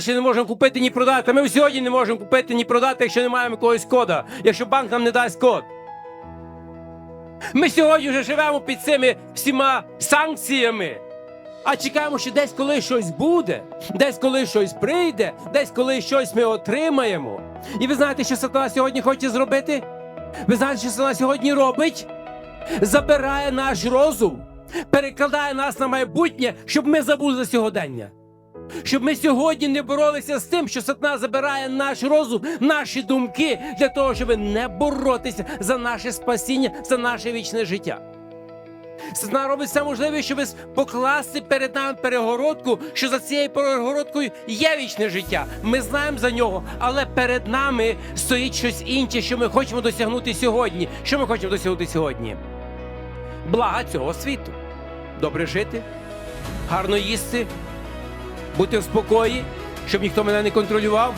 ще не можемо купити ні продати. Ми сьогодні не можемо купити ні продати, якщо не маємо якогось кода, якщо банк нам не дасть код. Ми сьогодні вже живемо під цими всіма санкціями. А чекаємо, що десь коли щось буде, десь коли щось прийде, десь коли щось ми отримаємо. І ви знаєте, що сатана сьогодні хоче зробити? Ви знаєте, що сатана сьогодні робить? Забирає наш розум, перекладає нас на майбутнє, щоб ми забули за сьогодення. Щоб ми сьогодні не боролися з тим, що сатана забирає наш розум, наші думки для того, щоб не боротися за наше спасіння, за наше вічне життя. Сатана робить все можливе, щоб покласти перед нами перегородку, що за цією перегородкою є вічне життя. Ми знаємо за нього, але перед нами стоїть щось інше, що ми хочемо досягнути сьогодні. Що ми хочемо досягнути сьогодні? Блага цього світу. Добре жити, гарно їсти, бути в спокої, щоб ніхто мене не контролював,